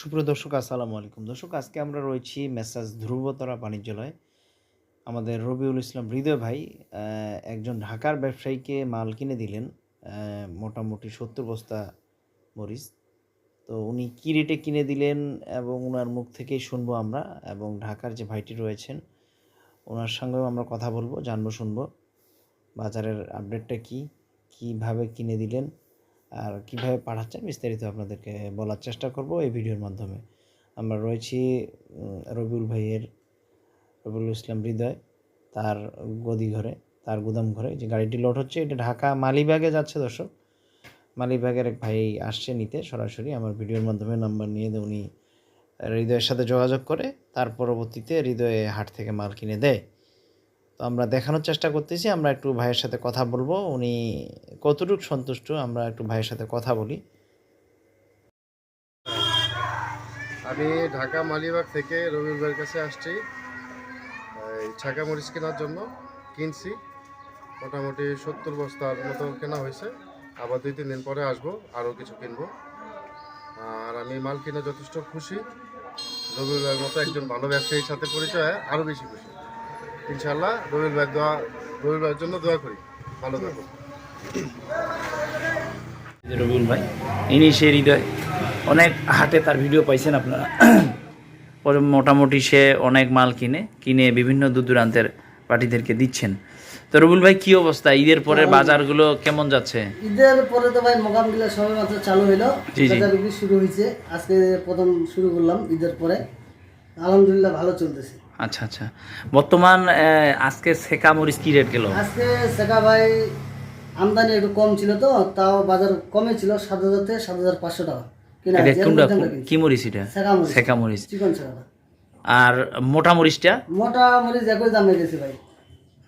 সুপ্রিয় দর্শক, আসসালামু আলাইকুম। দর্শক, আজকে আমরা রয়েছি মেসাজ ধ্রুবতরা বাণিজ্যালয়। আমাদের রবিউল ইসলাম হৃদয় ভাই একজন ঢাকার ব্যবসায়ীকে মাল কিনে দিলেন মোটামুটি সত্তর বস্তা মরিচ। তো উনি কী রেটে কিনে দিলেন এবং ওনার মুখ থেকেই শুনব আমরা এবং ঢাকার যে ভাইটি রয়েছেন, ওনার সঙ্গেও আমরা কথা বলব, জানব, শুনব। বাজারের আপডেটটা কি? কীভাবে কিনে দিলেন? আর কীভাবে পাঠাচ্ছেন বিস্তারিত আপনাদেরকে বলার চেষ্টা করব এই ভিডিওর মাধ্যমে। আমরা রয়েছি রবিউল ভাইয়ের, রবিউল ইসলাম হৃদয়, তার গদি ঘরে, তার গুদাম ঘরে। যে গাড়িটি লোড হচ্ছে, এটা ঢাকা মালিবাগে যাচ্ছে দর্শক। মালিবাগের এক ভাই আসছে নিতে সরাসরি। আমার ভিডিওর মাধ্যমে নাম্বার নিয়ে উনি হৃদয়ের সাথে যোগাযোগ করে, তার পরবর্তীতে হৃদয়ে হাট থেকে মাল কিনে দেয়। তো আমরা দেখানোর চেষ্টা করতেছি, আমরা একটু ভাইয়ের সাথে কথা বলব। উনি কতটুকু সন্তুষ্ট, আমরা একটু ভাইয়ের সাথে কথা বলি। আমি ঢাকা মালিবাগ থেকে ভাইয়ের কাছে আসছি। ছাকা মরিচ কেনার জন্য কিনছি। মোটামুটি সত্তর বস্তার মতো কেনা হয়েছে। আবার দুই, তিন দিন পরে আসব, আরও কিছু কিনবো। আর আমি মাল কিনে যথেষ্ট খুশি। ভাইয়ের মতো একজন ভালো ব্যবসায়ীর সাথে পরিচয়, আরও বেশি খুশি। ইনশাল্লাহ রবিউল ভাই দোয়া রবিউল ভাইয়ের জন্য দোয়া করি। ভালো থাকুন। রবিউল ভাই ইনি সে হৃদয়। অনেক হাটে তার ভিডিও পাইছেন আপনারা। পরে মোটামুটি সে অনেক মাল কিনে কিনে বিভিন্ন দূর দূরান্তের পার্টিদেরকে দিচ্ছেন। তো রবিউল ভাই কি অবস্থা? ঈদের পরে বাজারগুলো কেমন যাচ্ছে? ঈদের পরে তো ভাই মোকামগুলা সবে মাত্র চালু হইল। জি। বিক্রি শুরু হয়েছে আজকে প্রথম শুরু করলাম ঈদের পরে। আলহামদুলিল্লাহ ভালো চলতেছে। আচ্ছা আচ্ছা। বর্তমান আজকে সেকা মরিচ কি রেট গেল? আজকে শেখা ভাই আমদানি একটু কম ছিল তো তাও বাজার কমে ছিল সাত হাজার থেকে সাত হাজার পাঁচশো টাকা। কি মরিচ এটা? শেখা মরিচ। সেকা মরিচ। চিকন আর মোটা মরিচটা? মোটা মরিচ একই দামে গেছে ভাই।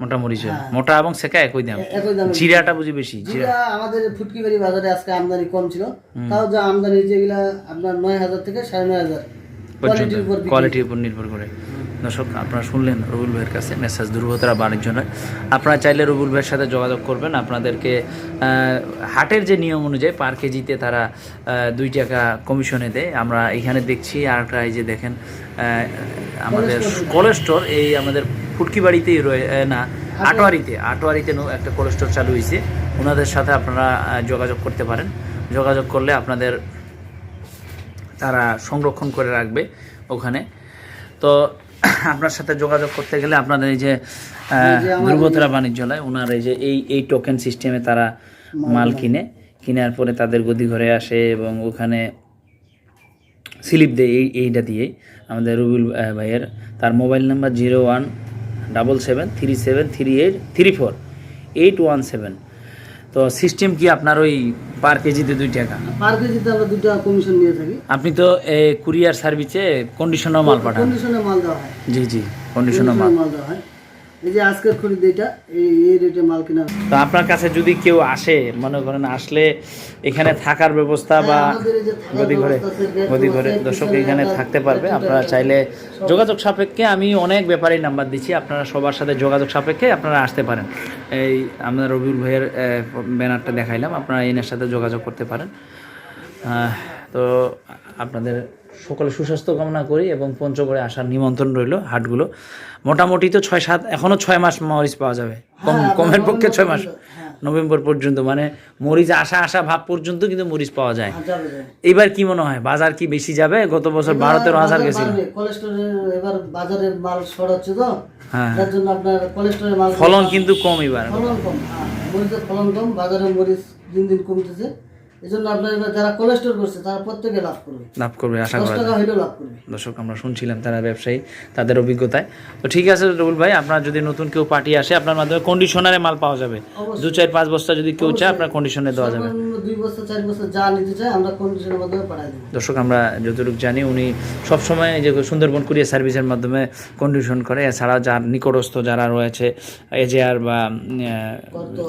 মোটা মরিচ হ্যাঁ। মোটা এবং সেকা একই দাম? জিরাটা বুঝি বেশি জিরা। আমাদের ফুটকিবাড়ি বাজারে আজকে আমদানি কম ছিল। তাও যা আমদানি যেগুলা আপনার নয় হাজার থেকে সাড়ে নয় হাজার। কোয়ালিটির উপর নির্ভর করে। দর্শক আপনারা শুনলেন রবুল ভাইয়ের কাছে মেসেজ দুর্বতরা বাণিজ্য নয় আপনারা চাইলে রবুল ভাইয়ের সাথে যোগাযোগ করবেন। আপনাদেরকে হাটের যে নিয়ম অনুযায়ী পার কেজিতে তারা দুই টাকা কমিশনে দেয়। আমরা এখানে দেখছি আর একটা এই যে দেখেন আমাদের কোলেস্টোর এই আমাদের ফুটকি বাড়িতেই রয়ে না আটোয়ারিতে আটোয়ারিতে একটা কোলেস্টোর চালু হয়েছে ওনাদের সাথে আপনারা যোগাযোগ করতে পারেন। যোগাযোগ করলে আপনাদের তারা সংরক্ষণ করে রাখবে ওখানে। তো আপনার সাথে যোগাযোগ করতে গেলে আপনাদের এই যে দুর্বতরা বাণিজ্যালয় ওনার এই যে এই এই টোকেন সিস্টেমে তারা মাল কিনে কেনার পরে তাদের গদি ঘরে আসে এবং ওখানে স্লিপ দেয় এই এইটা দিয়ে। আমাদের রুবুল ভাইয়ের তার mobile number zero one double seven three seven three eight three four eight one seven. তো সিস্টেম কি আপনার ওই পার কেজিতে দুই টাকা? পার কেজিতে আমরা দুই টাকা কমিশন নিয়ে থাকি। আপনি তো কুরিয়ার সার্ভিসে কন্ডিশনার মাল পাঠান। কন্ডিশনে মাল দেওয়া হয়। জি জি কন্ডিশনার মাল। কন্ডিশনে মাল দেওয়া হয়। এই যে আজকের খরিদ এটা এই এই রেটে মাল কিনা তো আপনার কাছে যদি কেউ আসে মনে করেন আসলে এখানে থাকার ব্যবস্থা বা হ্যাঁ, আমাদের এই যে থাকার গদি ঘরে ব্যবস্থা আছে, bed গদি ঘরে দর্শক এখানে থাকতে পারবে। আপনারা চাইলে যোগাযোগ সাপেক্ষে আমি অনেক ব্যাপারেই নাম্বার দিচ্ছি আপনারা সবার সাথে যোগাযোগ সাপেক্ষে আপনারা আসতে পারেন। এই আমরা রবিউল ভাইয়ের ব্যানারটা দেখাইলাম আপনারা এনার সাথে যোগাযোগ করতে পারেন। তো আপনাদের সকলে সুস্বাস্থ্য কামনা করি এবং পঞ্চগড়ে আসার নিমন্ত্রণ রইল হাটগুলো। মোটামুটি তো ছয় সাত এখনও ছয় মাস মরিচ পাওয়া যাবে। কম হ্যাঁ, কমের পক্ষে ছয় মাস। হ্যাঁ। নভেম্বর পর্যন্ত মানে মরিচ আসা আসা ভাব পর্যন্ত কিন্তু মরিচ পাওয়া যায়। এইবার কি মনে হয় বাজার কি বেশি যাবে? গত বছর বারো তেরো হাজার গেছিল। এবার বাজারের মাল শর্ট হচ্ছে তো। হ্যাঁ। তার জন্য আপনার কোলেস্টোরের মাল ফলন কিন্তু কম এবার। ফলন কম হ্যাঁ, মরিচের ফলন কম বাজারে মরিচ দিন দিন কমতেছে। এই জন্য আপনার যারা কোলেস্টোর করছে তারা প্রত্যেকে লাভ করবে। লাভ করবে আশা করা টাকা হইলেও লাভ করবে। দর্শক আমরা শুনছিলাম তারা ব্যবসায়ী তাদের অভিজ্ঞতায়। তো ঠিক আছে রবুল ভাই আপনার যদি নতুন কেউ পার্টি আসে আপনার মাধ্যমে কন্ডিশনারে মাল পাওয়া যাবে। দু চার পাঁচ বস্তা যদি কেউ চায় আপনার কন্ডিশনে দেওয়া যাবে। দুই বছর চার বছর যা নিতে চাই আমরা কন্ডিশনের মাধ্যমে পাঠাই দেবো। দর্শক আমরা যতটুকু জানি উনি সবসময় যে সুন্দরবন কুরিয়ার সার্ভিসের মাধ্যমে কন্ডিশন করে। এছাড়া যার নিকটস্থ যারা রয়েছে এজেআর বা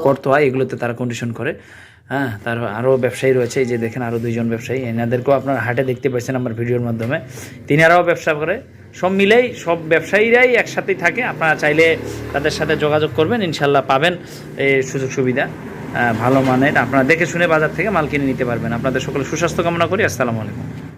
কর্তোয়া। এগুলোতে তারা কন্ডিশন করে। হ্যাঁ তার আরও ব্যবসায়ী রয়েছে, এই যে দেখেন আরও দুইজন ব্যবসায়ী। এনাদেরকেও আপনার হাটে দেখতে পাচ্ছেন আমার ভিডিওর মাধ্যমে। তিনারাও ব্যবসা করে। সব মিলেই, সব ব্যবসায়ীরাই একসাথেই থাকে। আপনারা চাইলে তাদের সাথে যোগাযোগ করবেন, ইনশাল্লাহ পাবেন এই সুযোগ সুবিধা। ভালো মানের। আপনারা দেখে শুনে বাজার থেকে মাল কিনে নিতে পারবেন। আপনাদের সকলে সুস্বাস্থ্য কামনা করি। আসসালামু আলাইকুম।